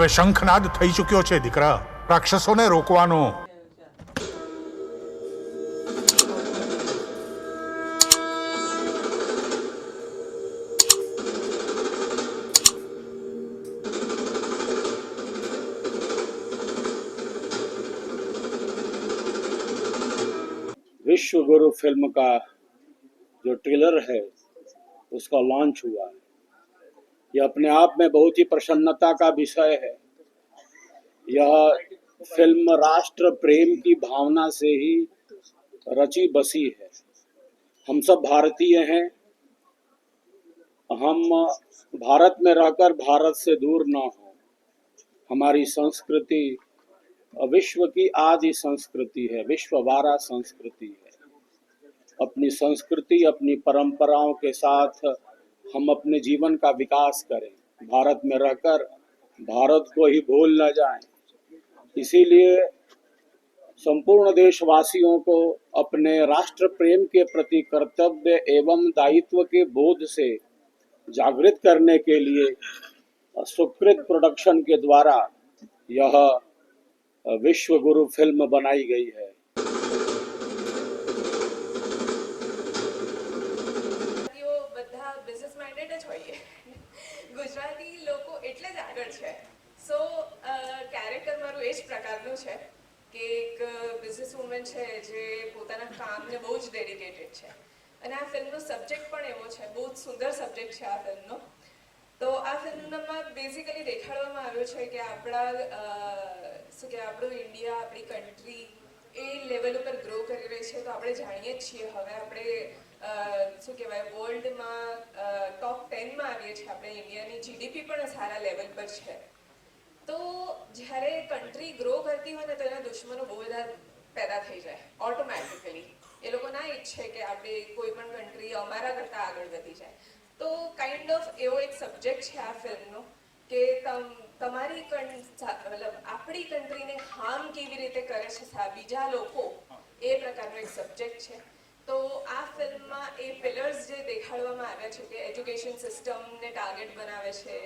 હવે શંખનાદ થઈ ચૂક્યો છે દીકરા રાક્ષસોને રોકવાનો विश्व गुरु फिल्म का जो ट्रेलर है उसका लॉन्च हुआ है यह अपने आप में बहुत ही प्रसन्नता का विषय है। यह फ़िल्म राष्ट्र प्रेम की भावना से ही रची बसी है। हम सब भारतीय हैं। हम भारत में रहकर भारत से दूर ना हो। हमारी संस्कृति, विश्व की आदि संस्कृति है विश्ववारा संस्कृति है। अपनी संस्कृति, अपनी परंपराओं के साथ हम अपने जीवन का विकास करें। भारत में रहकर भारत को ही भूल न जाएँ। इसीलिए संपूर्ण देशवासियों को अपने राष्ट्र प्रेम के प्रति कर्तव्य एवं दायित्व के बोध से जागृत करने के लिए सुकृत प्रोडक्शन के द्वारा यह विश्व गुरु फ़िल्म बनाई गई है। કે એક બિઝનેસ વુમન છે જે પોતાના કામને બહુ જ ડેડિકેટેડ છે. અને આ ફિલ્મનો સબ્જેક્ટ પણ એવો છે, બહુ જ સુંદર સબ્જેક્ટ છે આ ફિલ્મનો. તો આ ફિલ્મમાં બેઝિકલી દેખાડવામાં આવ્યો છે કે આપણા શું કે આપણું ઇન્ડિયા આપણી કન્ટ્રી એ લેવલ ઉપર ગ્રો કરી રહી છે. તો આપણે જાણીએ જ છીએ, હવે આપણે શું કહેવાય વર્લ્ડમાં ટોપ ટેનમાં આવીએ છીએ. આપણે ઇન્ડિયાની જીડીપી પણ સારા લેવલ પર છે. તો જ્યારે કન્ટ્રી ગ્રો કરતી હોય ને તો એના દુશ્મનો બહુ બધા પેદા થઈ જાય ઓટોમેટિકલી એ લોકો ના ઈચ્છે કે આપણે કોઈ પણ કન્ટ્રી અમારા કરતાં આગળ વધી જાય. તો કાઇન્ડ ઓફ એવો એક સબ્જેક્ટ છે આ ફિલ્મનો કે તમ, તમારી મતલબ આપણી કન્ટ્રીને હાર્મ કેવી રીતે કરે છે બીજા લોકો એ પ્રકારનો એક સબ્જેક્ટ છે. તો આ ફિલ્મમાં એ પિલર્સ જે દેખાડવામાં આવ્યા છે કે એજ્યુકેશન સિસ્ટમને ટાર્ગેટ બનાવે છે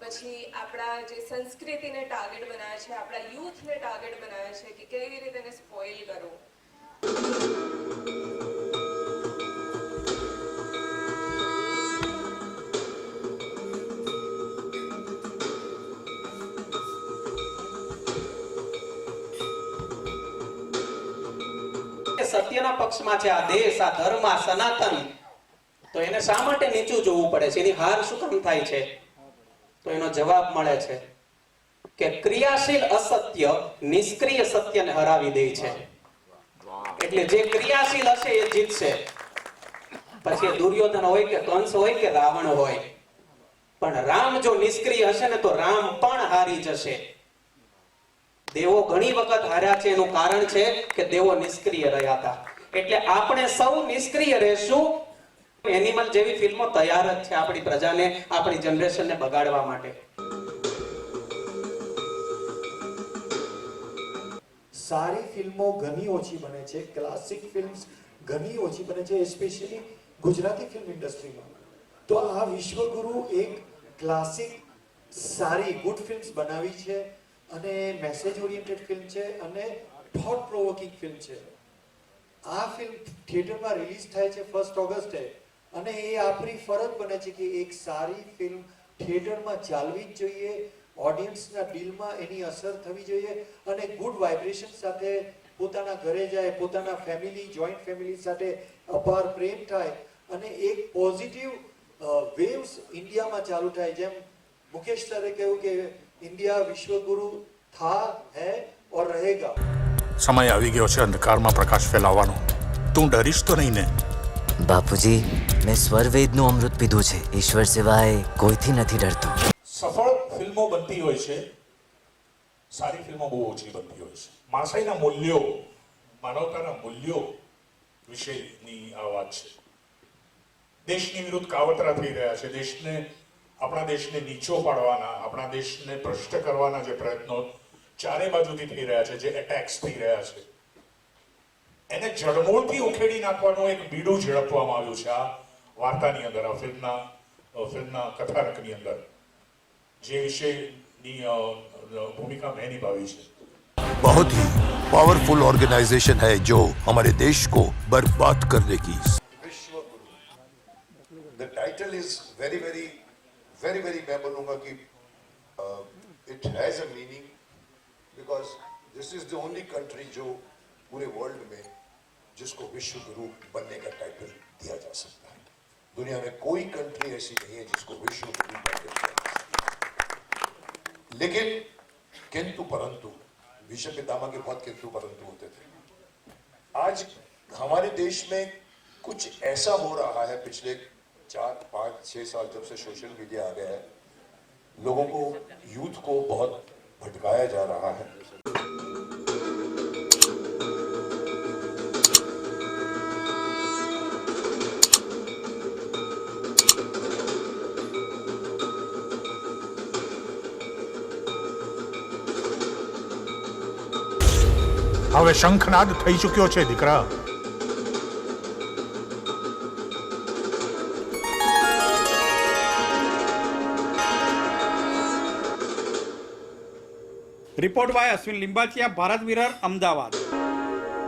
પછી આપણા જે સંસ્કૃતિને ટાર્ગેટ બનાવે છે, આપણા યુથને ટાર્ગેટ બનાવે છે કે કેવી રીતે એને સ્પોઇલ કરવું. સત્યના પક્ષમાં છે, આ દેશ, આ ધર્મ, આ સનાતન. તો એને શા માટે નીચું જોવું પડે છે? એની હાર શું કામ થાય છે? તો એનો જવાબ મળે છે કે ક્રિયાશીલ અસત્ય નિષ્ક્રિય સત્યને હરાવી દે છે. એટલે જે ક્રિયાશીલ હશે એ જીતશે. પછી દુર્યોધન હોય કે કંસ હોય કે રાવણ હોય. પણ રામ જો નિષ્ક્રિય હશે ને તો રામ પણ હારી જશે. દેવો ઘણી વખત હાર્યા છે, એનું કારણ છે કે દેવો નિષ્ક્રિય રહ્યા હતા. એટલે આપણે સૌ નિષ્ક્રિય રહેશું એનિમલ જેવી ફિલ્મો તૈયાર જ છે આપણી પ્રજાને, આપણી જનરેશનને બગાડવા માટે. સારી ફિલ્મો ઘણી ઓછી બને છે ક્લાસિક ફિલ્મ્સ ઘણી ઓછી બને છે એસ્પેશિયલી ગુજરાતી ફિલ્મ ઇન્ડસ્ટ્રીમાં તો આ વિશ્વગુરુ એક ક્લાસિક સારી ગુડ ફિલ્મ્સ બનાવી છે અને મેસેજ ઓરિએન્ટેડ ફિલ્મ છે અને થોટ પ્રોવોકિંગ ફિલ્મ છે. આ ફિલ્મ થિયેટરમાં રિલીઝ થાય છે ફર્સ્ટ ઓગસ્ટે અને એ આપણી ફરજ બને છે કે એક સારી ફિલ્મ થિયેટરમાં ચાલવી જ જોઈએ ઓડિયન્સના દિલમાં એની અસર થવી જોઈએ અને ગુડ વાઇબ્રેશન સાથે પોતાના ઘરે જાય, પોતાના ફેમિલી જોઈન્ટ ફેમિલી સાથે અપાર પ્રેમ થાય અને એક પોઝિટિવ વેવ્સ ઇન્ડિયામાં ચાલુ થાય. જેમ મુકેશ સરે કહ્યું કે ઇન્ડિયા વિશ્વગુરુ થા હે ઓર રહેગા. સમય આવી ગયો છે, અંધકારમાં પ્રકાશ ફેલાવવાનો. તું ડરીશ તો નહીં ને? બાપુજી, મેં સ્વરવેદનું અમૃત પીધું છે. ઈશ્વર સિવાય કોઈથી નથી ડરતો. સફળ ફિલ્મો બનતી હોય છે. સારી ફિલ્મો બહુ ઓછી બનતી હોય છે. માણસાઈના મૂલ્યો, માનવતાના મૂલ્યો વિશેની આ વાત છે. દેશની વિરુદ્ધ કાવતરા થઈ રહ્યા છે. દેશને, આપણા દેશને નીચો પાડવાના, આપણા દેશને ભ્રષ્ટ કરવાના જે પ્રયત્નો ચારે બાજુથી થઈ રહ્યા છે, જે એટેક્સ થઈ રહ્યા છે. એને જડમૂળથી ઉખેડી નાખવાનું એક બીડું ઝડપવામાં આવ્યું છે આ વાર્તાની અંદર આ ફિલ્મના અ, ફિલ્મના કથાનકની અંદર જે વિશે ની અ, અ, ભૂમિકા મેં નિભાવી છે बहुत ही पावरफुल ऑर्गेनाइजेशन है जो हमारे देश को बर्बाद करने की विश्व the title is very very very very मैं बोलूंगा कि it has a meaning because this is the only country जो पूरे वर्ल्ड में जिसको विश्व गुरु बनने का टाइटल दिया जा सकता है। दुनिया में कोई कंट्री ऐसी नहीं है जिसको विश्व गुरु है। लेकिन किंतु परंतु, विश्व पितामह के बहुत किंतु परंतु होते थे। आज हमारे देश में कुछ ऐसा हो रहा है, पिछले चार, पाँच छः साल जब से सोशल मीडिया आ गया है, लोगों को यूथ को बहुत भटकाया जा रहा है। હવે શંખનાદ થઈ ચૂક્યો છે દીકરા. રિપોર્ટ બાય અશ્વિન લિંબાચિયા ભારત વિરર અમદાવાદ.